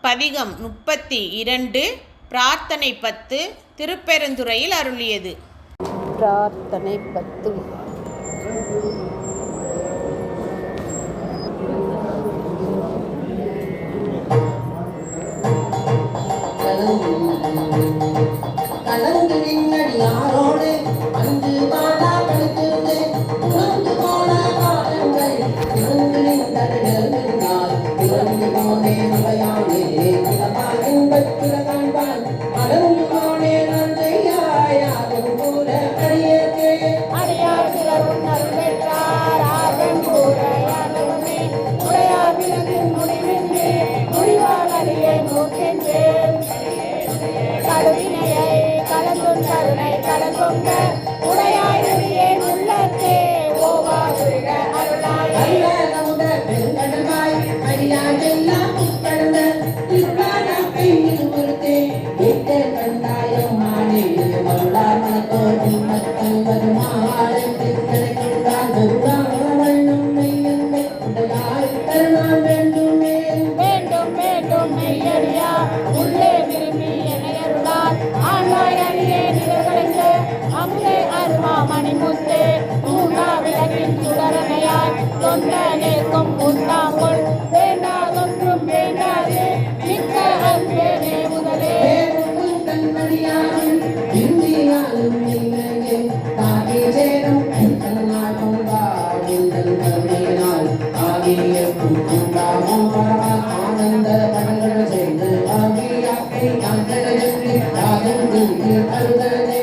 பதிகம் முப்பத்தி இரண்டு பிரார்த்தனை பத்து திருப்பெருந்துறையில் அருளியது. பிரார்த்தனை பத்து. கலந்துவிண்ணடியாரோடு அஞ்சு பாடா கழித்திருந்து கலந்தும் கருணை கலந்துங்க உடையாயிரியே உள்ளத்தே. ஓவா உருக அருளாயே அல்ல நமுத பெருங்கடமாய் அடியாரெல்லாம் உட்கடந்த திருப்பாராக்கை நிறுவருத்தே கேட்ட கண்டாயம் மானே மருளார் மனத்தோடு மக்கள் வருமாறு. கிடைக்கின்றார் வருடாவண்ணம் மெய்யந்தை உடலாய் கருணால் மணி மணிமுத்தே மூண்டா விளக்கின் சுடரணையாய் தொண்ட நேர்க்கும் உண்டாங்குள் வேண்டாதொன்றும் வேண்டாதே மிக்க அன்பேனே முதலே வேறும் இந்தியாலும் இல்லையே தாகி சேரும் கருணையினால் ஆகிய உண்டாகும் பரம ஆனந்த செய்து ஆகியாக்கை அருதனே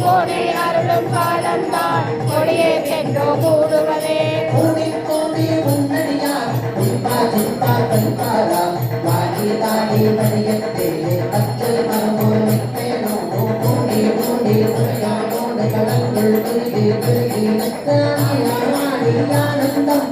கோடி அருளும் காலந்தான் கொடியே சென்றோ கூடுவதே. கோடி கோடி உன்னடியா திருப்பா திருப்பா கல்பாரா வாடி தாடி மரியத்தே பச்சை மரமோ கோடி கோடி உரையாடோடு கடங்கள் பெருகி பெருகி நத்தாடி ஆடி ஆனந்தம்.